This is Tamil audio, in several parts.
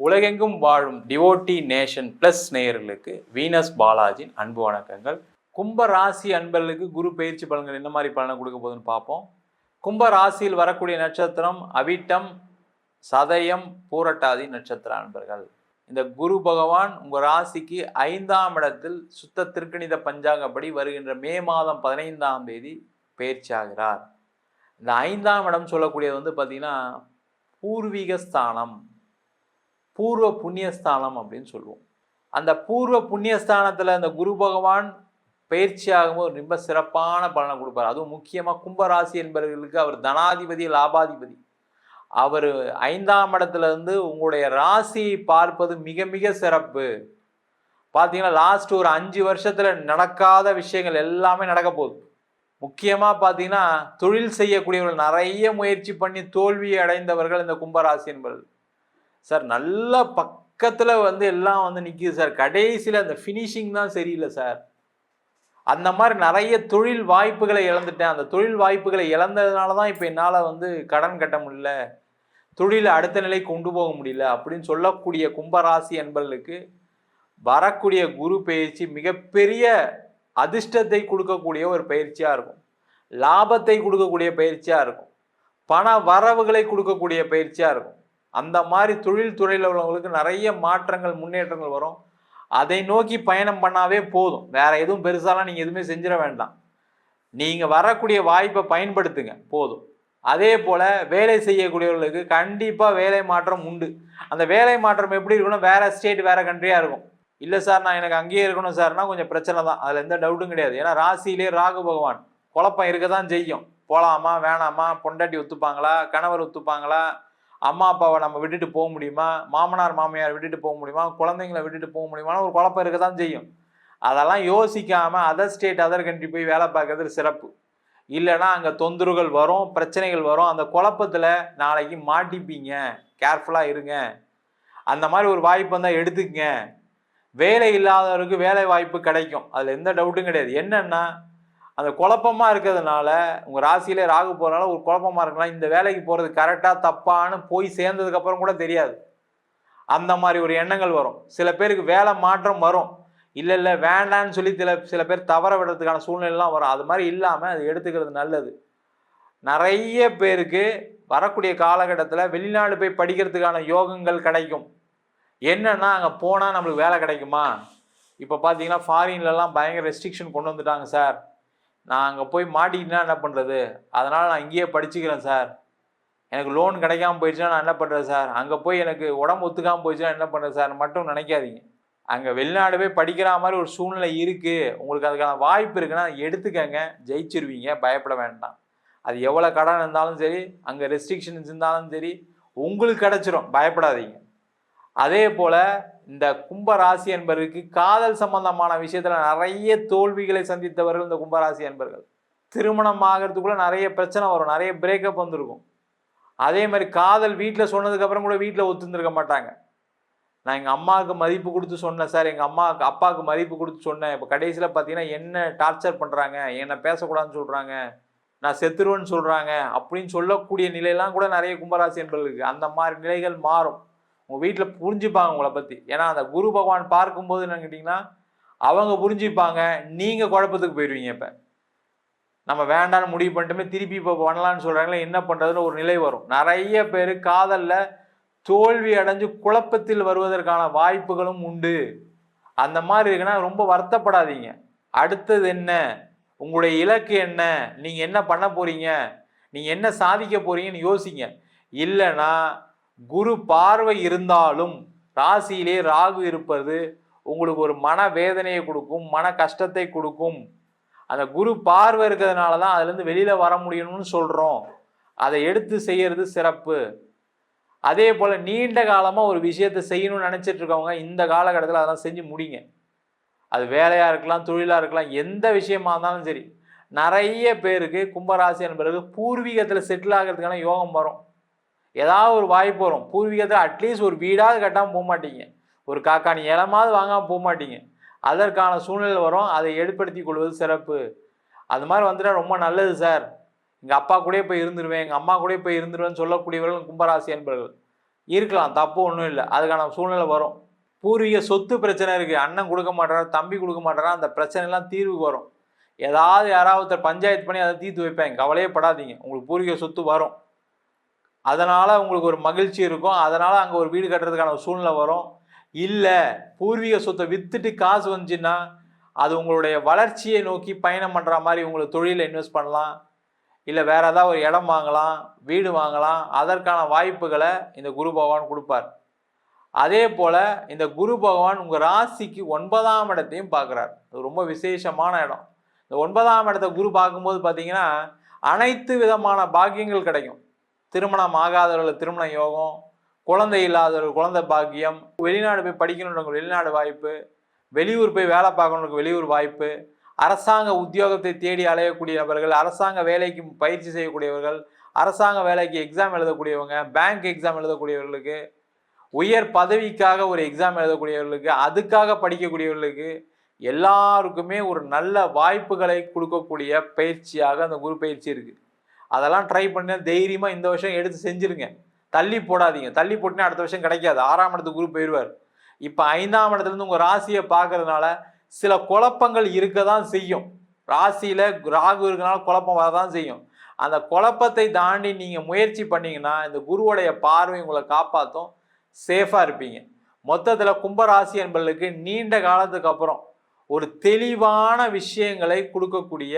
உலகெங்கும் வாழும் டிவோட்டி நேஷன் பிளஸ் நேயர்களுக்கு வீனஸ் பாலாஜின் அன்பு வணக்கங்கள். கும்ப ராசி அன்பர்களுக்கு குரு பயிற்சி பலன்கள் என்ன மாதிரி பலனை கொடுக்க போகுதுன்னு பார்ப்போம். கும்ப ராசியில் வரக்கூடிய நட்சத்திரம் அவிட்டம் சதயம் பூரட்டாதி நட்சத்திர அன்பர்கள். இந்த குரு பகவான் உங்கள் ராசிக்கு ஐந்தாம் இடத்தில் சுத்த திருக்கணித பஞ்சாங்கப்படி வருகின்ற மே மாதம் பதினைந்தாம் தேதி பயிற்சியாகிறார் இந்த ஐந்தாம் இடம் சொல்லக்கூடியது வந்து பார்த்திங்கன்னா பூர்வீக ஸ்தானம். பூர்வ புண்ணியஸ்தானம் அப்படின்னு சொல்லுவோம். அந்த பூர்வ புண்ணியஸ்தானத்தில் அந்த குரு பகவான் பயிற்சி ஆகும்போது ரொம்ப சிறப்பான பலனை கொடுப்பார். அதுவும் முக்கியமாக கும்பராசி என்பவர்களுக்கு அவர் தனாதிபதி லாபாதிபதி. அவர் ஐந்தாம் இடத்துல இருந்து உங்களுடைய ராசியை பார்ப்பது மிக மிக சிறப்பு. பார்த்தீங்கன்னா லாஸ்ட் ஒரு அஞ்சு வருஷத்தில் நடக்காத விஷயங்கள் எல்லாமே நடக்க போகுது. முக்கியமாக பார்த்தீங்கன்னா தொழில் செய்யக்கூடியவர்கள் நிறைய முயற்சி பண்ணி தோல்வியை அடைந்தவர்கள் இந்த கும்பராசி என்பவர்கள். சார் நல்ல பக்கத்தில் வந்து எல்லாம் வந்து நிற்கிது சார். கடைசியில் அந்த ஃபினிஷிங் தான் சரியில்லை சார். அந்த மாதிரி நிறைய தொழில் வாய்ப்புகளை இழந்துட்டேன். அந்த தொழில் வாய்ப்புகளை இழந்ததுனால தான் இப்போ என்னால் வந்து கடன் கட்ட முடியல. தொழிலை அடுத்த நிலை கொண்டு போக முடியல அப்படின்னு சொல்லக்கூடிய கும்பராசி என்பர்களுக்கு வரக்கூடிய குரு பயிற்சி மிகப்பெரிய அதிர்ஷ்டத்தை கொடுக்கக்கூடிய ஒரு பயிற்சியாக இருக்கும். லாபத்தை கொடுக்கக்கூடிய பயிற்சியாக இருக்கும். பண வரவுகளை கொடுக்கக்கூடிய பயிற்சியாக இருக்கும். அந்த மாதிரி தொழில் துறையில் உள்ளவங்களுக்கு நிறைய மாற்றங்கள் முன்னேற்றங்கள் வரும். அதை நோக்கி பயணம் பண்ணாவே போதும். வேற எதுவும் பெருசாலாம் நீங்கள் எதுவுமே செஞ்சிட வேண்டாம். நீங்கள் வரக்கூடிய வாய்ப்பை பயன்படுத்துங்க. போதும். அதே போல் வேலை செய்யக்கூடியவர்களுக்கு கண்டிப்பாக வேலை மாற்றம் உண்டு. அந்த வேலை மாற்றம் எப்படி இருக்குன்னா வேற ஸ்டேட் வேற கண்ட்ரியாக இருக்கும். இல்லை சார் நான் எனக்கு அங்கேயே இருக்கணும் சார்னா கொஞ்சம் பிரச்சனை தான். அதில் எந்த டவுட்டும் கிடையாது. ஏன்னா ராசியிலே ராகு பகவான். குழப்பம் இருக்க தான் செய்யும். போகலாமா வேணாமா? பொண்டாட்டி ஒத்துப்பாங்களா? கணவர் ஒத்துப்பாங்களா? அம்மா அப்பாவை நம்ம விட்டுட்டு போக முடியுமா? மாமனார் மாமியார் விட்டுட்டு போக முடியுமா? குழந்தைங்கள விட்டுட்டு போக முடியுமான்னு ஒரு குழப்பம் இருக்க தான் செய்யும். அதெல்லாம் யோசிக்காமல் அதர் ஸ்டேட் அதர் கண்ட்ரி போய் வேலை பார்க்கறது சிறப்பு. இல்லைன்னா அங்கே தொந்தரவுகள் வரும் பிரச்சனைகள் வரும். அந்த குழப்பத்தில் நாளைக்கு மாட்டிப்பீங்க. கேர்ஃபுல்லாக இருங்க. அந்த மாதிரி ஒரு வாய்ப்பு வந்தால் எடுத்துக்கங்க. வேலை இல்லாதவருக்கு வேலை வாய்ப்பு கிடைக்கும். அதில் எந்த டவுட்டும் கிடையாது. என்னென்னா அந்த குழப்பமாக இருக்கிறதுனால உங்கள் ராசியிலே ராகு போகிறனால ஒரு குழப்பமாக இருக்கலாம் இந்த வேலைக்கு போகிறது கரெக்டாக தப்பான்னு போய் சேர்ந்ததுக்கப்புறம் கூட தெரியாது. அந்த மாதிரி ஒரு எண்ணங்கள் வரும். சில பேருக்கு வேலை மாற்றம் வரும். இல்லை இல்லை வேண்டான்னு சொல்லி சில சில பேர் தவற விடுறதுக்கான சூழ்நிலைலாம் வரும். அது மாதிரி இல்லாமல் அது எடுத்துக்கிறது நல்லது. நிறைய பேருக்கு வரக்கூடிய காலகட்டத்தில் வெளிநாடு போய் படிக்கிறதுக்கான யோகங்கள் கிடைக்கும். என்னன்னா அங்கே போனால் நம்மளுக்கு வேலை கிடைக்குமா? இப்போ பார்த்தீங்கன்னா ஃபாரின்லலாம் பயங்கர ரெஸ்ட்ரிக்ஷன் கொண்டு வந்துட்டாங்க சார் நான் அங்கே போய் மாட்டிக்கிட்டா என்ன பண்ணுறது அதனால் நான் இங்கேயே படிச்சுக்கிறேன் சார். எனக்கு லோன் கிடைக்காம போயிடுச்சுன்னா நான் என்ன பண்ணுறது சார்? அங்கே போய் எனக்கு உடம்பு ஒத்துக்காமல் போயிடுச்சுன்னா என்ன பண்ணுறது சார்? மட்டும் நினைக்காதீங்க. அங்கே வெளிநாடு போய் படிக்கிற மாதிரி ஒரு சூழ்நிலை இருக்குது உங்களுக்கு அதுக்கான வாய்ப்பு இருக்குன்னா எடுத்துக்கங்க. ஜெயிச்சிருவீங்க. பயப்பட வேண்டாம். அது எவ்வளோ கடன் இருந்தாலும் சரி அங்கே ரெஸ்ட்ரிக்ஷன்ஸ் இருந்தாலும் சரி உங்களுக்கு கிடச்சிரும். பயப்படாதீங்க. அதே போல் இந்த கும்பராசி என்பருக்கு காதல் சம்பந்தமான விஷயத்துல நிறைய தோல்விகளை சந்தித்தவர்கள் இந்த கும்பராசி என்பர்கள். திருமணம் ஆகிறதுக்குள்ள நிறைய பிரச்சனை வரும் நிறைய பிரேக்கப் வந்திருக்கும். அதே மாதிரி காதல் வீட்டில் சொன்னதுக்கு அப்புறம் கூட வீட்டில் ஒத்துந்திருக்க மாட்டாங்க. நான் எங்கள் அம்மாவுக்கு மதிப்பு கொடுத்து சொன்னேன் சார் எங்கள் அம்மாவுக்கு அப்பாவுக்கு மதிப்பு கொடுத்து சொன்னேன். இப்போ கடைசியில் பார்த்தீங்கன்னா என்ன டார்ச்சர் பண்ணுறாங்க என்னை பேசக்கூடாதுன்னு சொல்கிறாங்க நான் செத்துருவேன்னு சொல்கிறாங்க அப்படின்னு சொல்லக்கூடிய நிலையெல்லாம் கூட நிறைய கும்பராசி என்பர்களுக்கு அந்த மாதிரி நிலைகள் மாறும். உங்கள் வீட்டில் புரிஞ்சுப்பாங்க உங்களை பற்றி ஏன்னா அந்த குரு பகவான் பார்க்கும்போது என்னன்னு கேட்டிங்கன்னா அவங்க புரிஞ்சுப்பாங்க நீங்கள் குழப்பத்துக்கு போயிடுவீங்க இப்போ. நம்ம வேண்டாம்னு முடிவு பண்ணிட்டுமே திருப்பி இப்போ பண்ணலான்னு சொல்கிறாங்களே என்ன பண்ணுறதுன்னு ஒரு நிலை வரும். நிறைய பேர் காதலில் தோல்வி அடைஞ்சு குழப்பத்தில் வருவதற்கான வாய்ப்புகளும் உண்டு. அந்த மாதிரி இருக்குன்னா ரொம்ப வருத்தப்படாதீங்க. அடுத்தது என்ன? உங்களுடைய இலக்கு என்ன? நீங்கள் என்ன பண்ண போகிறீங்க நீங்கள் என்ன சாதிக்க போகிறீங்கன்னு யோசிங்க. இல்லைன்னா குரு பார்வை இருந்தாலும் ராசியிலே ராகு இருப்பது உங்களுக்கு ஒரு மன வேதனையை கொடுக்கும் மன கஷ்டத்தை கொடுக்கும். அந்த குரு பார்வை இருக்கிறதுனால தான் அதுலேருந்து வெளியில் வர முடியணும்னு சொல்கிறோம் அதை எடுத்து செய்யறது சிறப்பு. அதே போல் நீண்ட காலமாக ஒரு விஷயத்தை செய்யணும்னு நினச்சிட்டு இருக்கவங்க இந்த காலகட்டத்தில் அதெல்லாம் செஞ்சு முடிங்க. அது வேலையாக இருக்கலாம் தொழிலாக இருக்கலாம் எந்த விஷயமா இருந்தாலும் சரி. நிறைய பேருக்கு கும்பராசி என்பது பூர்வீகத்தில் செட்டில் ஆகிறதுக்கான யோகம் வரும். ஏதாவது ஒரு வாய்ப்பு வரும். பூர்வீகத்தில் அட்லீஸ்ட் ஒரு வீடாவது கட்டாமல் போக மாட்டீங்க. ஒரு காக்காணி இலமாவது வாங்காமல் போக மாட்டீங்க. அதற்கான சூழ்நிலை வரும். அதை ஏற்படுத்தி கொள்வது சிறப்பு. அது மாதிரி வந்துட்டா ரொம்ப நல்லது சார் எங்கள் அப்பா கூடயே போய் இருந்துருவேன். எங்கள் அம்மா கூடயே போய் இருந்துருவேன்னு சொல்லக்கூடியவர்கள் கும்பராசி என்பவர்கள் இருக்கலாம் தப்பு ஒன்றும் இல்லை. அதுக்கான சூழ்நிலை வரும். பூர்வீக சொத்து பிரச்சனை இருக்குது அண்ணன் கொடுக்க மாட்டாரா தம்பி கொடுக்க மாட்டாரா அந்த பிரச்சனைலாம் தீர்வுக்கு வரும். ஏதாவது யாராவது பஞ்சாயத்து பண்ணி அதை தீர்த்து வைப்பேன். கவலையே படாதீங்க. உங்களுக்கு பூர்வீக சொத்து வரும். அதனால் உங்களுக்கு ஒரு மகிழ்ச்சி இருக்கும். அதனால் அங்கே ஒரு வீடு கட்டுறதுக்கான ஒரு சூழ்நிலை வரும். இல்லை பூர்வீக சொத்தை விற்றுட்டு காசு வந்துச்சுன்னா அது உங்களுடைய வளர்ச்சியை நோக்கி பயணம் பண்ணுற மாதிரி உங்களுக்கு தொழிலில் இன்வெஸ்ட் பண்ணலாம். இல்லை வேறு ஏதாவது ஒரு இடம் வாங்கலாம் வீடு வாங்கலாம். அதற்கான வாய்ப்புகளை இந்த குரு பகவான் கொடுப்பார். அதே போல் இந்த குரு பகவான் உங்கள் ராசிக்கு ஒன்பதாம் இடத்தையும் பார்க்குறார். அது ரொம்ப விசேஷமான இடம். இந்த ஒன்பதாம் இடத்த குரு பார்க்கும்போது பார்த்தீங்கன்னா அனைத்து விதமான பாக்கியங்கள் கிடைக்கும். திருமணம் ஆகாதவர்கள் திருமண யோகம் குழந்தை இல்லாதவர்கள் குழந்தை பாக்கியம் வெளிநாடு போய் படிக்கணுன்றவங்க வெளிநாடு வாய்ப்பு வெளியூர் போய் வேலை பார்க்கணுக்கு வெளியூர் வாய்ப்பு அரசாங்க உத்தியோகத்தை தேடி அலையக்கூடிய நபர்கள் அரசாங்க வேலைக்கு பயிற்சி செய்யக்கூடியவர்கள் அரசாங்க வேலைக்கு எக்ஸாம் எழுதக்கூடியவங்க பேங்க் எக்ஸாம் எழுதக்கூடியவர்களுக்கு உயர் பதவிக்காக ஒரு எக்ஸாம் எழுதக்கூடியவர்களுக்கு அதுக்காக படிக்கக்கூடியவர்களுக்கு எல்லாருக்குமே ஒரு நல்ல வாய்ப்புகளை கொடுக்கக்கூடிய பயிற்சியாக அந்த குரு பயிற்சி இருக்குது அதெல்லாம் ட்ரை பண்ணி தைரியமாக இந்த வருஷம் எடுத்து செஞ்சுருங்க. தள்ளி போடாதீங்க. தள்ளி போட்டுனா அடுத்த வருஷம் கிடைக்காது. ஆறாம் இடத்துக்கு குரு போயிடுவார் இப்போ ஐந்தாம் இடத்துலேருந்து உங்கள் ராசியை பார்க்கறதுனால சில குழப்பங்கள் இருக்க தான் செய்யும். ராசியில் ராகு இருக்கனால குழப்பம் வரதான் செய்யும். அந்த குழப்பத்தை தாண்டி நீங்கள் முயற்சி பண்ணிங்கன்னா இந்த குருவுடைய பார்வை உங்களை காப்பாற்றும் சேஃபாக இருப்பீங்க. மொத்தத்தில் கும்பராசி என்பவர்களுக்கு நீண்ட காலத்துக்கு அப்புறம் ஒரு தெளிவான விஷயங்களை கொடுக்கக்கூடிய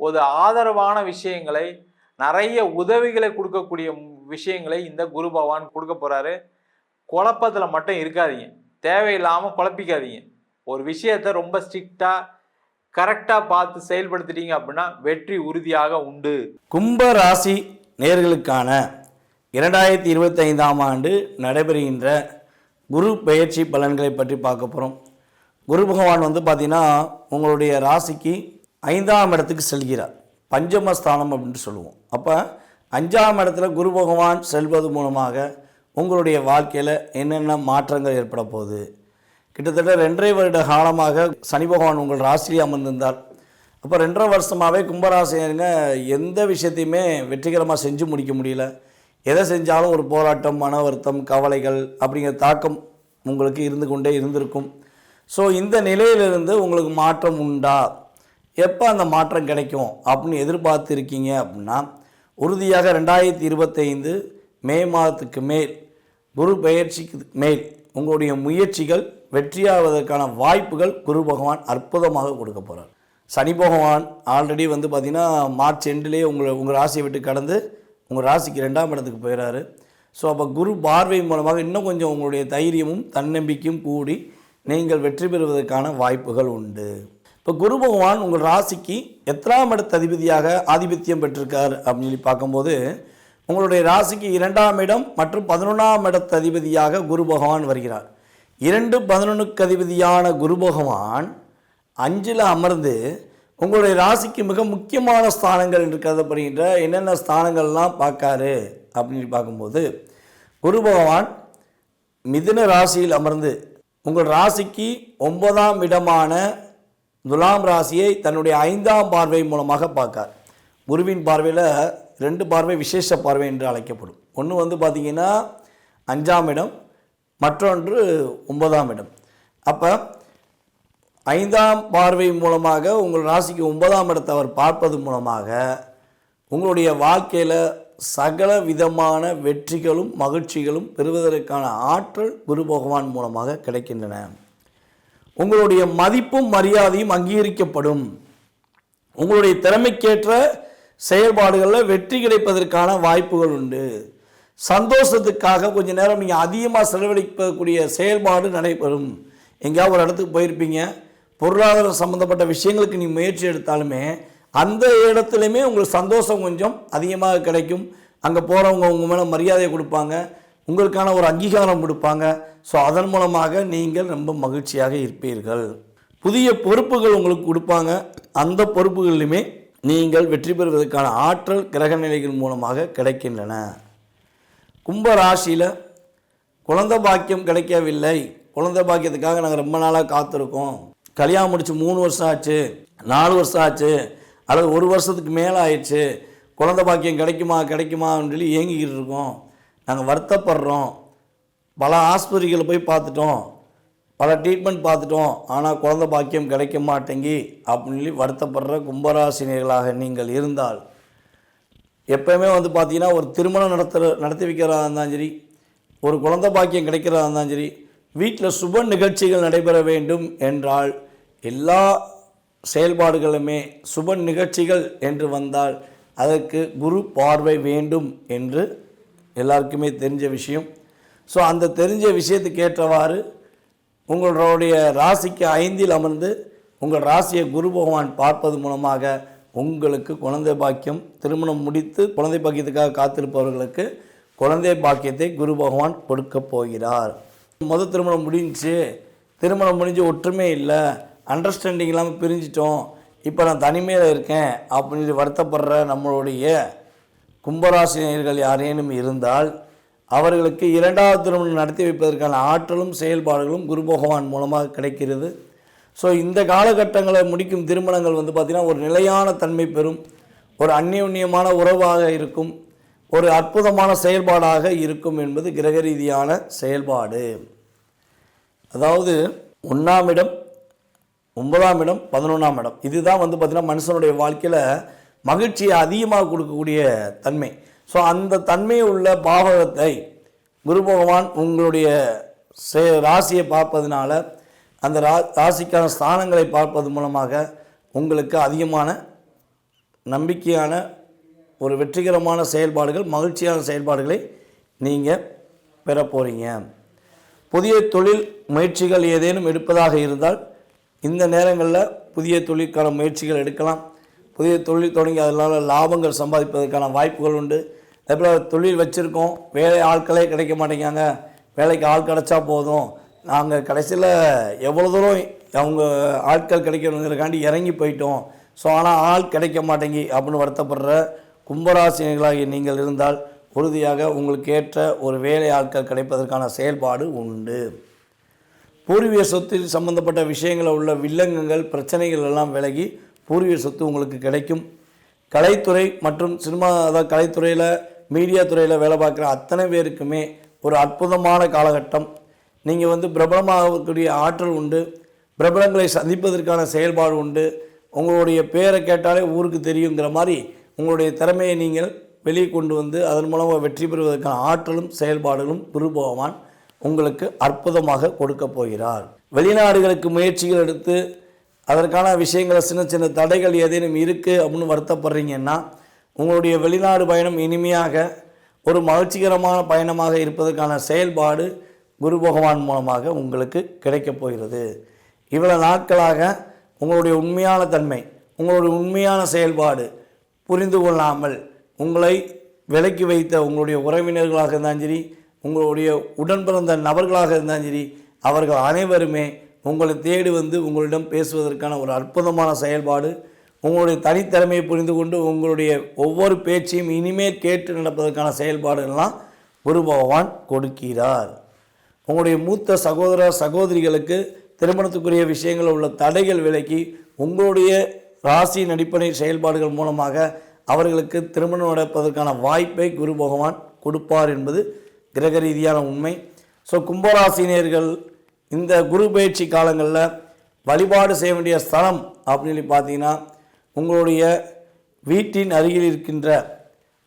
ஒரு ஆதரவான விஷயங்களை நிறைய உதவிகளை கொடுக்கக்கூடிய விஷயங்களை இந்த குரு பகவான் கொடுக்க போகிறாரு குழப்பத்தில் மட்டும் இருக்காதீங்க. தேவையில்லாமல் குழப்பிக்காதீங்க. ஒரு விஷயத்த ரொம்ப ஸ்ட்ரிக்டாக கரெக்டாக பார்த்து செயல்படுத்திட்டீங்க அப்படின்னா வெற்றி உறுதியாக உண்டு. கும்ப ராசி நேர்களுக்கான இரண்டாயிரத்தி இருபத்தைந்தாம் ஆண்டு நடைபெறுகின்ற குரு பயிற்சி பலன்களை பற்றி பார்க்க போகிறோம் குரு பகவான் வந்து பார்த்திங்கன்னா உங்களுடைய ராசிக்கு ஐந்தாம் இடத்துக்கு செல்கிறார். பஞ்சமஸ்தானம் அப்படின்னு சொல்லுவோம். அப்போ அஞ்சாம் இடத்துல குரு பகவான் செல்வது மூலமாக உங்களுடைய வாழ்க்கையில் என்னென்ன மாற்றங்கள் ஏற்பட போகுது? கிட்டத்தட்ட ரெண்டரை வருட காலமாக சனி பகவான் உங்கள் ராசியிலே அமர்ந்திருந்தார். அப்போ ரெண்டரை வருஷமாகவே கும்பராசினருங்க எந்த விஷயத்தையுமே வெற்றிகரமாக செஞ்சு முடிக்க முடியல. எதை செஞ்சாலும் ஒரு போராட்டம் மன வருத்தம் கவலைகள் அப்படிங்கிற தாக்கம் உங்களுக்கு இருந்து கொண்டே இருந்திருக்கும். ஸோ இந்த நிலையிலிருந்து உங்களுக்கு மாற்றம் உண்டா? எப்போ அந்த மாற்றம் கிடைக்கும் அப்படின்னு எதிர்பார்த்து இருக்கீங்க அப்படின்னா உறுதியாக ரெண்டாயிரத்தி இருபத்தைந்து மே மாதத்துக்கு மேல் குரு பெயர்ச்சிக்கு மேல் உங்களுடைய முயற்சிகள் வெற்றியாவதற்கான வாய்ப்புகள் குரு பகவான் அற்புதமாக கொடுக்க போகிறார் சனி பகவான் ஆல்ரெடி வந்து பார்த்திங்கன்னா மார்ச் எண்டிலே உங்களை உங்கள் ராசியை விட்டு கடந்து உங்கள் ராசிக்கு ரெண்டாம் இடத்துக்கு போயிடுறாரு ஸோ அப்போ குரு பார்வை மூலமாக இன்னும் கொஞ்சம் உங்களுடைய தைரியமும் தன்னம்பிக்கையும் கூடி நீங்கள் வெற்றி பெறுவதற்கான வாய்ப்புகள் உண்டு. இப்போ குரு பகவான் உங்கள் ராசிக்கு எத்தனாம் இடத்து அதிபதியாக ஆதிபத்தியம் பெற்றிருக்கார் அப்படின்னு சொல்லி பார்க்கும்போது உங்களுடைய ராசிக்கு இரண்டாம் இடம் மற்றும் பதினொன்றாம் இடத்து அதிபதியாக குரு பகவான் வருகிறார். இரண்டு பதினொன்றுக்கு அதிபதியான குரு பகவான் அஞ்சில் அமர்ந்து உங்களுடைய ராசிக்கு மிக முக்கியமான ஸ்தானங்கள் என்று கருதப்படுகின்ற என்னென்ன ஸ்தானங்கள்லாம் பார்க்காரு அப்படின்னு பார்க்கும்போது குரு பகவான் மிதுன ராசியில் அமர்ந்து உங்கள் ராசிக்கு ஒன்பதாம் இடமான துலாம் ராசியை தன்னுடைய ஐந்தாம் பார்வை மூலமாக பார்க்கார். குருவின் பார்வையில் ரெண்டு பார்வை விசேஷ பார்வை என்று அழைக்கப்படும். ஒன்று வந்து பார்த்திங்கன்னா அஞ்சாம் இடம் மற்றொன்று ஒன்பதாம் இடம். அப்போ ஐந்தாம் பார்வை மூலமாக உங்கள் ராசிக்கு ஒன்பதாம் இடத்தை அவர் பார்ப்பது மூலமாக உங்களுடைய வாழ்க்கையில் சகல விதமான வெற்றிகளும் மகிழ்ச்சிகளும் பெறுவதற்கான ஆற்றல் குரு பகவான் மூலமாக கிடைக்கின்றன. உங்களுடைய மதிப்பும் மரியாதையும் அங்கீகரிக்கப்படும். உங்களுடைய திறமைக்கேற்ற செயல்பாடுகளில் வெற்றி கிடைப்பதற்கான வாய்ப்புகள் உண்டு. சந்தோஷத்துக்காக கொஞ்ச நேரம் நீங்கள் அதிகமாக செலவழிக்கக்கூடிய செயல்பாடு நடைபெறும். எங்கேயாவது ஒரு இடத்துக்கு போயிருப்பீங்க. பொருளாதாரம் சம்மந்தப்பட்ட விஷயங்களுக்கு நீ முயற்சி எடுத்தாலுமே அந்த இடத்துலையுமே உங்களுக்கு சந்தோஷம் கொஞ்சம் அதிகமாக கிடைக்கும். அங்கே போகிறவங்க உங்கள் மேலே மரியாதையை கொடுப்பாங்க. உங்களுக்கான ஒரு அங்கீகாரம் கொடுப்பாங்க. ஸோ அதன் மூலமாக நீங்கள் ரொம்ப மகிழ்ச்சியாக இருப்பீர்கள். புதிய பொறுப்புகள் உங்களுக்கு கொடுப்பாங்க. அந்த பொறுப்புகளிலுமே நீங்கள் வெற்றி பெறுவதற்கான ஆற்றல் கிரக நிலைகள் மூலமாக கிடைக்கின்றன. கும்ப ராசியில் குழந்த பாக்கியம் கிடைக்கவில்லை. குழந்த பாக்கியத்துக்காக நாங்கள் ரொம்ப நாளாக காத்திருக்கோம். கல்யாணம் முடிச்சு மூணு வருஷம் ஆச்சு. நாலு வருஷம் ஆச்சு. அல்லது ஒரு வருஷத்துக்கு மேலே ஆயிடுச்சு. குழந்த பாக்கியம் கிடைக்குமா கிடைக்குமான்னு சொல்லி ஏங்கிக்கிட்டு இருக்கோம். நாங்கள் வருத்தப்படுறோம். பல ஆஸ்பத்திரிகளை போய் பார்த்துட்டோம். பல ட்ரீட்மெண்ட் பார்த்துட்டோம். ஆனால் குழந்த பாக்கியம் கிடைக்க மாட்டேங்கி அப்படின்னு சொல்லி வருத்தப்படுற கும்பராசினியர்களாக நீங்கள் இருந்தால் எப்பயுமே வந்து பார்த்தீங்கன்னா ஒரு திருமணம் நடத்துகிற நடத்தி வைக்கிறதா இருந்தாலும் சரி ஒரு குழந்த பாக்கியம் கிடைக்கிறதா இருந்தாலும் சரி வீட்டில் சுப நிகழ்ச்சிகள் நடைபெற வேண்டும் என்றால் எல்லா செயல்பாடுகளுமே சுப நிகழ்ச்சிகள் என்று வந்தால் அதற்கு குரு பார்வை வேண்டும் என்று எல்லாருக்குமே தெரிஞ்ச விஷயம். ஸோ அந்த தெரிஞ்ச விஷயத்துக்கு ஏற்றவாறு உங்களுடைய ராசிக்கு ஐந்தில் அமர்ந்து உங்கள் ராசியை குரு பகவான் பார்ப்பது மூலமாக உங்களுக்கு குழந்தை பாக்கியம் திருமணம் முடித்து குழந்தை பாக்கியத்துக்காக காத்திருப்பவர்களுக்கு குழந்தை பாக்கியத்தை குரு பகவான் கொடுக்க போகிறார். முதல் திருமணம் முடிஞ்சுச்சு. திருமணம் முடிஞ்சு ஒற்றுமே இல்லை. அண்டர்ஸ்டாண்டிங் இல்லாமல் பிரிஞ்சிட்டோம். இப்போ நான் தனிமையில் இருக்கேன். அப்படின்னு வருத்தப்படுற நம்மளுடைய கும்பராசினியர்கள் யாரேனும் இருந்தால் அவர்களுக்கு இரண்டாவது திருமணம் நடத்தி வைப்பதற்கான ஆற்றலும் செயல்பாடுகளும் குரு பகவான் மூலமாக கிடைக்கிறது. ஸோ இந்த காலகட்டங்களை முடிக்கும் திருமணங்கள் வந்து பார்த்திங்கன்னா ஒரு நிலையான தன்மை பெறும். ஒரு அந்யோன்யமான உறவாக இருக்கும். ஒரு அற்புதமான செயல்பாடாக இருக்கும் என்பது கிரக ரீதியான செயல்பாடு. அதாவது ஒன்றாம் இடம் ஒன்பதாம் இடம் பதினொன்றாம் இடம். இதுதான் வந்து பார்த்திங்கன்னா மனுஷனுடைய வாழ்க்கையில் மகிழ்ச்சியை அதிகமாக கொடுக்கக்கூடிய தன்மை. ஸோ அந்த தன்மை உள்ள பாவகத்தை குரு பகவான் உங்களுடைய சே ராசியை பார்ப்பதனால அந்த ரா ராசிக்கான ஸ்தானங்களை பார்ப்பது மூலமாக உங்களுக்கு அதிகமான நம்பிக்கையான ஒரு வெற்றிகரமான செயல்பாடுகள் மகிழ்ச்சியான செயல்பாடுகளை நீங்கள் பெற போகிறீங்க புதிய தொழில் முயற்சிகள் ஏதேனும் எடுப்பதாக இருந்தால் இந்த நேரங்களில் புதிய தொழிலுக்கான முயற்சிகள் எடுக்கலாம். புதிய தொழில் தொடங்கி அதனால் லாபங்கள் சம்பாதிப்பதற்கான வாய்ப்புகள் உண்டு. அதேபோல் தொழில் வச்சுருக்கோம். வேலை ஆட்களே கிடைக்க மாட்டேங்காங்க வேலைக்கு ஆள் கிடைச்சா போதும். நாங்கள் கடைசியில் எவ்வளோ தூரம் அவங்க ஆட்கள் கிடைக்கணுங்கிறக்காண்டி இறங்கி போயிட்டோம். ஸோ ஆனால் ஆள் கிடைக்க மாட்டேங்கி அப்படின்னு வருத்தப்படுற கும்பராசினிகளாகி நீங்கள் இருந்தால் உறுதியாக உங்களுக்கு ஏற்ற ஒரு வேலை ஆட்கள் கிடைப்பதற்கான செயல்பாடு உண்டு. பூர்வீக சொத்தில் சம்பந்தப்பட்ட விஷயங்களில் உள்ள வில்லங்கங்கள் பிரச்சனைகள் எல்லாம் விலகி பூர்வீக சொத்து உங்களுக்கு கிடைக்கும். கலைத்துறை மற்றும் சினிமா அதாவது கலைத்துறையில் மீடியா துறையில் வேலை பார்க்குற அத்தனை பேருக்குமே ஒரு அற்புதமான காலகட்டம். நீங்கள் வந்து பிரபலமாகக்கூடிய ஆற்றல் உண்டு. பிரபலங்களை சந்திப்பதற்கான செயல்பாடு உண்டு. உங்களுடைய பேரை கேட்டாலே ஊருக்கு தெரியுங்கிற மாதிரி உங்களுடைய திறமையை நீங்கள் வெளியே கொண்டு வந்து அதன் மூலமாக வெற்றி பெறுவதற்கான ஆற்றலும் செயல்பாடுகளும் குரு பகவான் உங்களுக்கு அற்புதமாக கொடுக்க போகிறார். வெளிநாடுகளுக்கு முயற்சிகள் எடுத்து அதற்கான விஷயங்களை சின்ன சின்ன தடைகள் ஏதேனும் இருக்குது அப்படின்னு வருத்தப்படுறீங்கன்னா உங்களுடைய வெளிநாடு பயணம் இனிமையாக ஒரு மகிழ்ச்சிகரமான பயணமாக இருப்பதற்கான செயல்பாடு குரு பகவான் மூலமாக உங்களுக்கு கிடைக்கப் போகிறது. இவ்வளோ நாட்களாக உங்களுடைய உண்மையான தன்மை உங்களுடைய உண்மையான செயல்பாடு புரிந்து கொள்ளாமல் உங்களை விலக்கி வைத்த உங்களுடைய உறவினர்களாக இருந்தாலும் சரி உங்களுடைய உடன்பிறந்த நபர்களாக இருந்தாலும் சரி அவர்கள் அனைவருமே உங்களை தேடி வந்து உங்களிடம் பேசுவதற்கான ஒரு அற்புதமான செயல்பாடு உங்களுடைய தனித்திறமையை புரிந்து கொண்டு உங்களுடைய ஒவ்வொரு பேச்சையும் இனிமேல் கேட்டு நடப்பதற்கான செயல்பாடுகள்லாம் குரு பகவான் கொடுக்கிறார். உங்களுடைய மூத்த சகோதர சகோதரிகளுக்கு திருமணத்துக்குரிய விஷயங்களில் உள்ள தடைகள் விலக்கி உங்களுடைய ராசியின் அடிப்படை செயல்பாடுகள் மூலமாக அவர்களுக்கு திருமணம் நடப்பதற்கான வாய்ப்பை குரு பகவான் கொடுப்பார் என்பது கிரக ரீதியான உண்மை. ஸோ கும்பராசினியர்கள் இந்த குரு பயிற்சி காலங்களில் வழிபாடு செய்ய வேண்டிய ஸ்தலம் அப்படின்னு சொல்லி பார்த்தீங்கன்னா உங்களுடைய வீட்டின் அருகில் இருக்கின்ற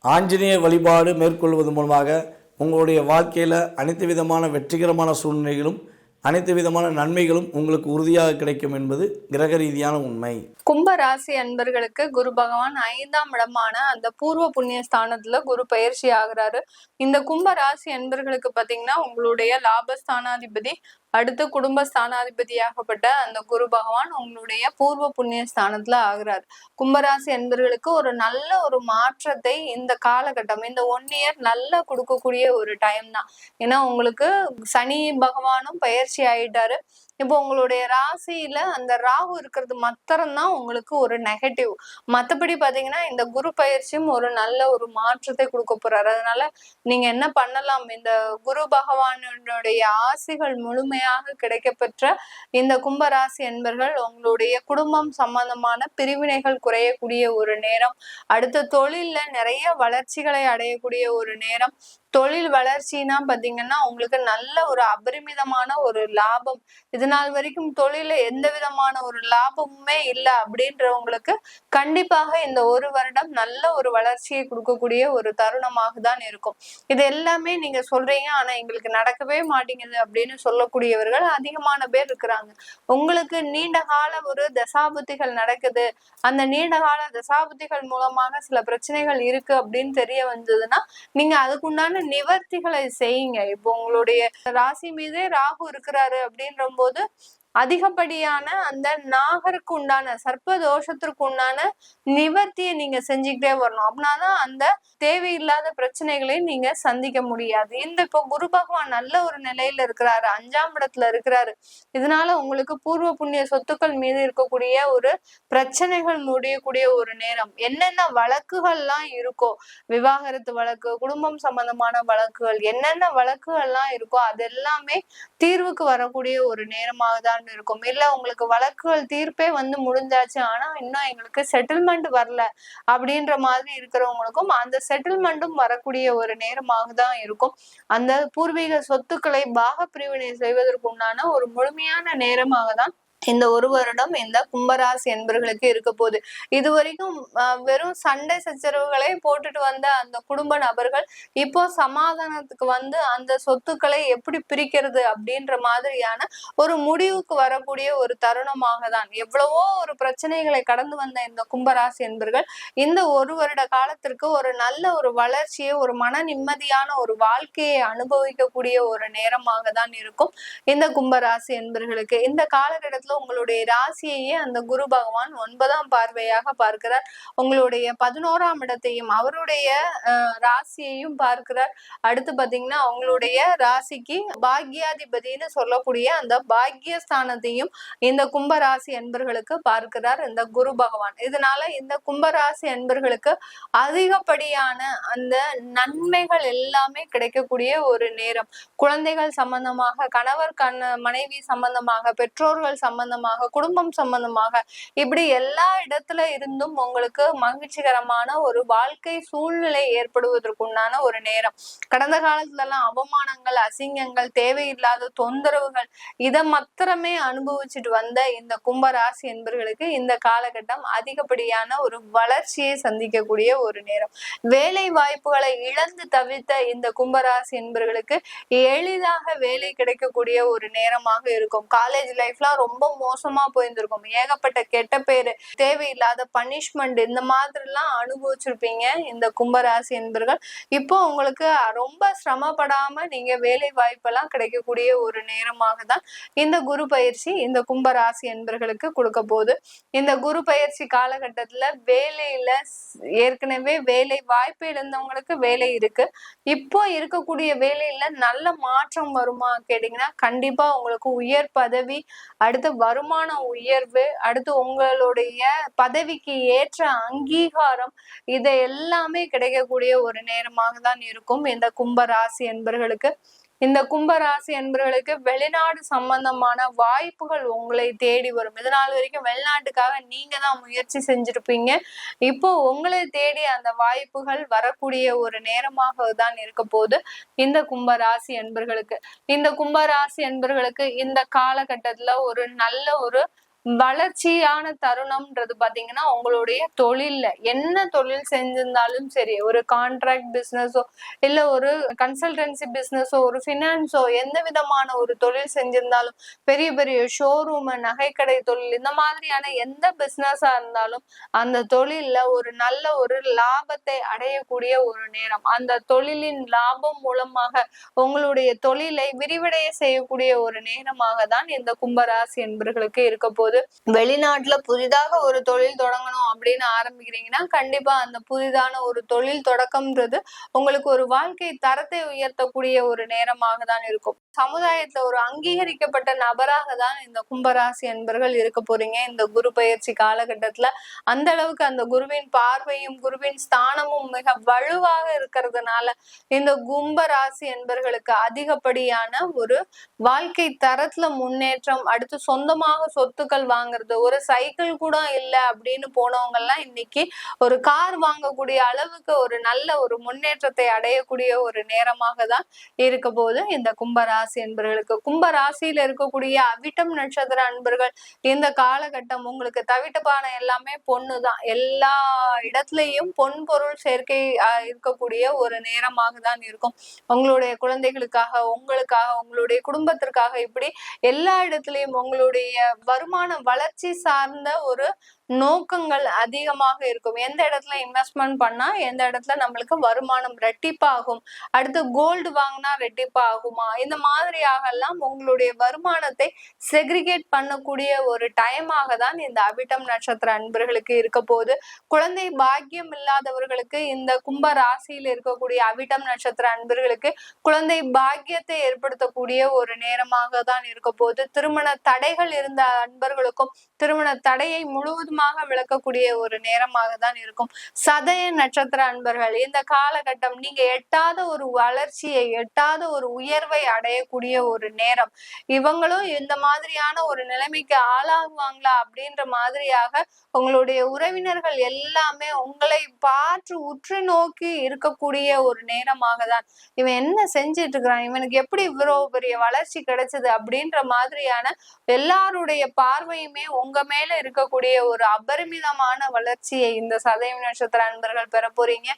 ஆஞ்சநேயர் வழிபாடு மேற்கொள்வது மூலமாக உங்களுடைய வாழ்க்கையில் அனைத்து விதமான வெற்றிகரமான சூழ்நிலைகளும் அனைத்து விதமான நன்மைகளும் உங்களுக்கு உறுதியாக கிடைக்கும் என்பது கிரக ரீதியான உண்மை. கும்ப ராசி அன்பர்களுக்கு குரு பகவான் ஐந்தாம் இடமான அந்த பூர்வ புண்ணிய ஸ்தானத்துல குரு பயிற்சி ஆகிறாரு. இந்த கும்ப ராசி அன்பர்களுக்கு பாத்தீங்கன்னா உங்களுடைய லாபஸ்தானாதிபதி அடுத்து குடும்ப ஸ்தானாதிபதியாகப்பட்ட அந்த குரு பகவான் உங்களுடைய பூர்வ புண்ணிய ஸ்தானத்துல ஆகிறார். கும்பராசி என்பர்களுக்கு ஒரு நல்ல ஒரு மாற்றத்தை இந்த காலகட்டம் இந்த ஒன் இயர் நல்லா கொடுக்கக்கூடிய ஒரு டைம் தான். ஏன்னா உங்களுக்கு சனி பகவானும் பயிற்சி ஆயிட்டாரு. இப்போ உங்களுடைய ராசியில அந்த ராகு இருக்கிறது மாத்திரம்தான் உங்களுக்கு ஒரு நெகட்டிவ் மத்தபடி பாத்தீங்கன்னா இந்த குரு பயிற்சியும் ஒரு நல்ல ஒரு மாற்றத்தை கொடுக்க போறாரு. அதனால நீங்க என்ன பண்ணலாம்? இந்த குரு பகவானுடைய ஆசிகள் முழுமையாக கிடைக்கப்பெற்ற இந்த கும்பராசி என்பர்கள் உங்களுடைய குடும்பம் சம்பந்தமான பிரிவினைகள் குறையக்கூடிய ஒரு நேரம் அடுத்த தொழில்ல நிறைய வளர்ச்சிகளை அடையக்கூடிய ஒரு நேரம் தொழில் வளர்ச்சினா பாத்தீங்கன்னா உங்களுக்கு நல்ல ஒரு அபரிமிதமான ஒரு லாபம். இது நாள் வரைக்கும் தொழில எந்த விதமான ஒரு லாபமுமே இல்லை அப்படின்றவங்களுக்கு கண்டிப்பாக இந்த ஒரு வருடம் நல்ல ஒரு வளர்ச்சியை கொடுக்கக்கூடிய ஒரு தருணமாக தான் இருக்கும். இது எல்லாமே நீங்க சொல்றீங்க ஆனா எங்களுக்கு நடக்கவே மாட்டேங்குது அப்படின்னு சொல்லக்கூடியவர்கள் அதிகமான பேர் இருக்கிறாங்க. உங்களுக்கு நீண்ட கால ஒரு தசாபுத்திகள் நடக்குது. அந்த நீண்ட கால தசாபுத்திகள் மூலமாக சில பிரச்சனைகள் இருக்கு அப்படின்னு தெரிய வந்ததுன்னா நீங்க அதுக்குண்டான நிவர்த்திகளை செய்யுங்க. இப்போ உங்களுடைய ராசி மீதே ராகு இருக்கிறாரு அப்படின்ற போது அதிகப்படியான அந்த நாகருக்கு உண்டான சர்ப்ப தோஷத்திற்கு உண்டான நிவர்த்தியை நீங்க செஞ்சுக்கிட்டே வரணும். அப்படின்னாதான் அந்த தேவையில்லாத பிரச்சனைகளை நீங்க சந்திக்க முடியாது. இந்த இப்போ குரு பகவான் நல்ல ஒரு நிலையில இருக்கிறாரு அஞ்சாம் இடத்துல இருக்கிறாரு. இதனால உங்களுக்கு பூர்வ புண்ணிய சொத்துக்கள் மீது இருக்கக்கூடிய ஒரு பிரச்சனைகள் முடியக்கூடிய ஒரு நேரம். என்னென்ன வழக்குகள்லாம் இருக்கோ விவாகரத்து வழக்கு குடும்பம் சம்பந்தமான வழக்குகள் என்னென்ன வழக்குகள்லாம் இருக்கோ அது எல்லாமே தீர்வுக்கு வரக்கூடிய ஒரு நேரமாக தான் இருக்கும் இல்ல உங்களுக்கு வழக்குகள் தீர்ப்பே வந்து முடிஞ்சாச்சு. ஆனா இன்னும் எங்களுக்கு செட்டில்மெண்ட் வரல அப்படின்ற மாதிரி இருக்கிறவங்களுக்கும் அந்த செட்டில்மெண்ட்டும் வரக்கூடிய ஒரு நேரமாக தான் இருக்கும். அந்த பூர்வீக சொத்துக்களை பாக பிரிவினை செய்வதற்கு உண்டான ஒரு முழுமையான நேரமாக தான் இந்த ஒரு வருடம் இந்த கும்பராசி என்பர்களுக்கு இருக்க போகுது. இது வரைக்கும் வெறும் சண்டை சச்சரவுகளை போட்டுட்டு வந்த அந்த குடும்ப நபர்கள் இப்போ சமாதானத்துக்கு வந்து அந்த சொத்துக்களை எப்படி பிரிக்கிறது அப்படின்ற மாதிரியான ஒரு முடிவுக்கு வரக்கூடிய ஒரு தருணமாக தான் எவ்வளவோ ஒரு பிரச்சனைகளை கடந்து வந்த இந்த கும்பராசி என்பர்கள் இந்த ஒரு வருட காலத்திற்கு ஒரு நல்ல ஒரு வளர்ச்சியை ஒரு மன நிம்மதியான ஒரு வாழ்க்கையை அனுபவிக்கக்கூடிய ஒரு நேரமாக தான் இருக்கும் இந்த கும்பராசி என்பர்களுக்கு. இந்த காலகட்டத்தில் உங்களுடைய ராசியையே அந்த குரு பகவான் ஒன்பதாம் பார்வையாக பார்க்கிறார். உங்களுடைய பதினோராம் இடத்தையும் அவருடைய ராசியையும் பார்க்கிறார். அடுத்து பாத்தீங்கன்னா அவங்களுடைய ராசிக்கு பாக்யாதிபதினு சொல்லக்கூடிய அந்த பாக்யஸ்தானத்தையும் இந்த கும்பராசி என்பர்களுக்கு பார்க்கிறார் இந்த குரு பகவான். இதனால இந்த கும்பராசி என்பர்களுக்கு அதிகப்படியான அந்த நன்மைகள் எல்லாமே கிடைக்கக்கூடிய ஒரு நேரம். குழந்தைகள் சம்பந்தமாக கணவர் கண மனைவி சம்பந்தமாக பெற்றோர்கள் சம்பந்தமாக குடும்பம் சம்பந்தமாக இப்படி எல்லா இடத்துல இருந்தும் உங்களுக்கு மகிழ்ச்சிகரமான ஒரு வாழ்க்கை சூழ்நிலை ஏற்படுவதற்குண்டான ஒரு நேரம். கடந்த காலத்துல எல்லாம் அவமானங்கள் அசிங்கங்கள் தேவையில்லாத தொந்தரவுகள் இதை மாத்திரமே அனுபவிச்சுட்டு வந்த இந்த கும்பராசி என்பர்களுக்கு இந்த காலகட்டம் அதிகப்படியான ஒரு வளர்ச்சியை சந்திக்கக்கூடிய ஒரு நேரம். வேலை வாய்ப்புகளை இழந்து தவித்த இந்த கும்பராசி என்பர்களுக்கு எளிதாக வேலை கிடைக்கக்கூடிய ஒரு நேரமாக இருக்கும். காலேஜ் லைஃப்லாம் ரொம்ப மோசமா போயிருந்திருக்கும். ஏகப்பட்ட கெட்ட பேரு தேவையில்லாத பனிஷ்மெண்ட் இந்த மாதிரி எல்லாம் அனுபவிச்சிருப்பீங்க இந்த கும்பராசி என்பர்கள். இப்போ உங்களுக்கு ரொம்ப சிரமப்படாம நீங்க வேலை வாய்ப்பெல்லாம் கிடைக்கக்கூடிய ஒரு நேரமாக தான் இந்த குரு பயிற்சி இந்த கும்பராசி என்பர்களுக்கு கொடுக்க போகுது. இந்த குரு பயிற்சி காலகட்டத்துல வேலையில ஏற்கனவே வேலை வாய்ப்பு இழந்தவங்களுக்கு வேலை இருக்கு. இப்போ இருக்கக்கூடிய வேலையில நல்ல மாற்றம் வருமா கேட்டீங்கன்னா கண்டிப்பா உங்களுக்கு உயர் பதவி அடுத்த வருமான உயர்வு அடுத்து உங்களுடைய பதவிக்கு ஏற்ற அங்கீகாரம் இதை எல்லாமே கிடைக்கக்கூடிய ஒரு நேரமாக தான் இருக்கும் இந்த கும்ப ராசி என்பர்களுக்கு இந்த கும்பராசி என்பவர்களுக்கு வெளிநாடு சம்பந்தமான வாய்ப்புகள் உங்களை தேடி வரும். இதனால் வரைக்கும் வெளிநாட்டுக்காக நீங்க தான் முயற்சி செஞ்சிருப்பீங்க. இப்போ உங்களை தேடி அந்த வாய்ப்புகள் வரக்கூடிய ஒரு நேரமாக தான் இருக்க போது இந்த கும்பராசி என்பர்களுக்கு இந்த கும்பராசி என்பர்களுக்கு இந்த காலகட்டத்துல ஒரு நல்ல ஒரு வளர்ச்சியான தருணம்ன்றது பாத்தீங்கன்னா உங்களுடைய தொழில்ல. என்ன தொழில் செஞ்சிருந்தாலும் சரி ஒரு கான்ட்ராக்ட் பிசினஸோ இல்ல ஒரு கன்சல்டன்சி பிசினஸோ ஒரு ஃபினான்ஸோ எந்த விதமான ஒரு தொழில் செஞ்சிருந்தாலும் பெரிய பெரிய ஷோரூம் நகைக்கடை தொழில் இந்த மாதிரியான எந்த பிசினஸா இருந்தாலும் அந்த தொழில்ல ஒரு நல்ல ஒரு லாபத்தை அடையக்கூடிய ஒரு நேரம். அந்த தொழிலின் லாபம் மூலமாக உங்களுடைய தொழிலை விரிவடைய செய்யக்கூடிய ஒரு நேரமாக தான் இந்த கும்பராசி என்பர்களுக்கு இருக்க போது வெளிநாட்டுல புதிதாக ஒரு தொழில் தொடங்கணும் அப்படின்னு ஆரம்பிக்கிறீங்கன்னா கண்டிப்பா அந்த புதிதான ஒரு தொழில் தொடக்கம்ன்றது உங்களுக்கு ஒரு வாழ்க்கை தரத்தை உயர்த்தக்கூடிய ஒரு நேரமாக தான் இருக்கும். சமுதாயத்துல ஒரு அங்கீகரிக்கப்பட்ட நபராக தான் இந்த கும்பராசி என்பர்கள் இருக்க போறீங்க. இந்த குரு பயிற்சி காலகட்டத்துல அந்த அளவுக்கு அந்த குருவின் பார்வையும் குருவின் ஸ்தானமும் மிக வலுவாக இருக்கிறதுனால இந்த கும்ப ராசி என்பர்களுக்கு அதிகப்படியான ஒரு வாழ்க்கை தரத்துல முன்னேற்றம் அடுத்து சொந்தமாக சொத்துக்கள் பொருட்கள் வாங்குறது. ஒரு சைக்கிள் கூட இல்லை அப்படின்னு போனவங்க எல்லாம் இன்னைக்கு ஒரு கார் வாங்கக்கூடிய அளவுக்கு ஒரு நல்ல ஒரு முன்னேற்றத்தை அடையக்கூடிய ஒரு நேரமாக தான் இருக்க போது இந்த கும்பராசி என்பர்களுக்கு கும்பராசியில இருக்கக்கூடிய அவிட்டம் நட்சத்திர அன்பர்கள் இந்த காலகட்டம் உங்களுக்கு தவிட்டுப்பான எல்லாமே பொண்ணு தான். எல்லா இடத்துலயும் பொன் பொருள் சேர்க்கை இருக்கக்கூடிய ஒரு நேரமாக தான் இருக்கும். உங்களுடைய குழந்தைகளுக்காக உங்களுக்காக உங்களுடைய குடும்பத்திற்காக இப்படி எல்லா இடத்துலயும் உங்களுடைய வருமான வளர்ச்சி சார்ந்த ஒரு நோக்கங்கள் அதிகமாக இருக்கும். எந்த இடத்துல இன்வெஸ்ட்மெண்ட் பண்ணா எந்த இடத்துல நம்மளுக்கு வருமானம் ரெட்டிப்பாகும். அடுத்து கோல்டு வாங்கினா ரெட்டிப்பாகுமா? இந்த மாதிரியாக எல்லாம் உங்களுடைய வருமானத்தை செக்ரிகேட் பண்ணக்கூடிய ஒரு டைமாக தான் இந்த அபிட்டம் நட்சத்திர அன்பர்களுக்கு இருக்க போகுது. குழந்தை பாக்கியம் இல்லாதவர்களுக்கு இந்த கும்ப ராசியில் இருக்கக்கூடிய அவிட்டம் நட்சத்திர அன்பர்களுக்கு குழந்தை பாக்கியத்தை ஏற்படுத்தக்கூடிய ஒரு நேரமாக தான் இருக்க போகுது. திருமண தடைகள் இருந்த அன்பர்களுக்கும் திருமண தடையை முழுவதும் முழுவதுமாக விளக்கக்கூடிய ஒரு நேரமாக தான் இருக்கும். சதய நட்சத்திர அன்பர்கள் இந்த காலகட்டம் நீங்க எட்டாத ஒரு வளர்ச்சியை எட்டாத ஒரு உயர்வை அடையக்கூடிய ஒரு நேரம். இவங்களும் இந்த மாதிரியான ஒரு நிலைமைக்கு ஆளாகுவாங்களா அப்படின்ற மாதிரியாக உங்களுடைய உறவினர்கள் எல்லாமே உங்களை பார்த்து உற்று நோக்கி இருக்கக்கூடிய ஒரு நேரமாக தான் இவன் என்ன செஞ்சிட்டு இருக்கிறான்? இவனுக்கு எப்படி இவ்வளவு பெரிய வளர்ச்சி கிடைச்சது அப்படின்ற மாதிரியான எல்லாருடைய பார்வையுமே உங்க மேல இருக்கக்கூடிய ஒரு அபரிமிதமான வளர்ச்சியை இந்த சதய நட்சத்திர அன்பர்கள் பெற போறீங்க.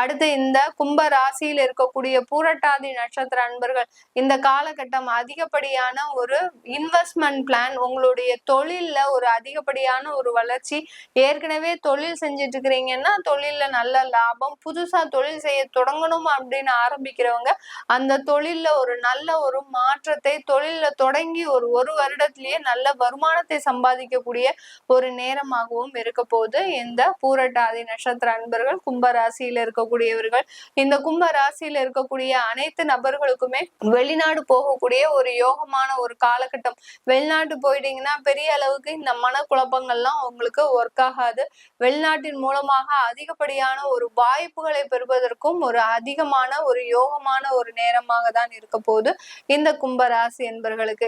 அடுத்து இந்த கும்ப ராசியில் இருக்கக்கூடிய பூரட்டாதி நட்சத்திர அன்பர்கள் இந்த காலகட்டம் அதிகப்படியான ஒரு இன்வெஸ்ட்மெண்ட் பிளான் உங்களுடைய தொழில்ல ஒரு அதிகப்படியான ஒரு வளர்ச்சி. ஏற்கனவே தொழில் செஞ்சுட்டு இருக்கிறீங்கன்னா தொழில்ல நல்ல லாபம் புதுசா தொழில் செய்ய தொடங்கணும் அப்படின்னு ஆரம்பிக்கிறவங்க அந்த தொழில்ல ஒரு நல்ல ஒரு மாற்றத்தை தொழில்ல தொடங்கி ஒரு ஒரு வருடத்திலேயே நல்ல வருமானத்தை சம்பாதிக்கக்கூடிய ஒரு நேரம் மாதமாகவும் இருக்க போது இந்த பூரட்டாதி நட்சத்திர அன்பர்கள் கும்ப ராசியில இருக்கக்கூடியவர்கள். இந்த கும்ப ராசியில இருக்கக்கூடிய அனைத்து நபர்களுக்குமே வெளிநாடு போகக்கூடிய ஒரு யோகமான ஒரு காலகட்டம். வெளிநாட்டு போயிட்டீங்கன்னா பெரிய அளவுக்கு இந்த மனக்குழப்பங்கள்லாம் உங்களுக்கு ஒர்க் ஆகாது. வெளிநாட்டின் மூலமாக அதிகப்படியான ஒரு வாய்ப்புகளை பெறுவதற்கும் ஒரு அதிகமான ஒரு யோகமான ஒரு நேரமாக தான் இருக்க போது இந்த கும்பராசி என்பவர்களுக்கு என்பர்களுக்கு.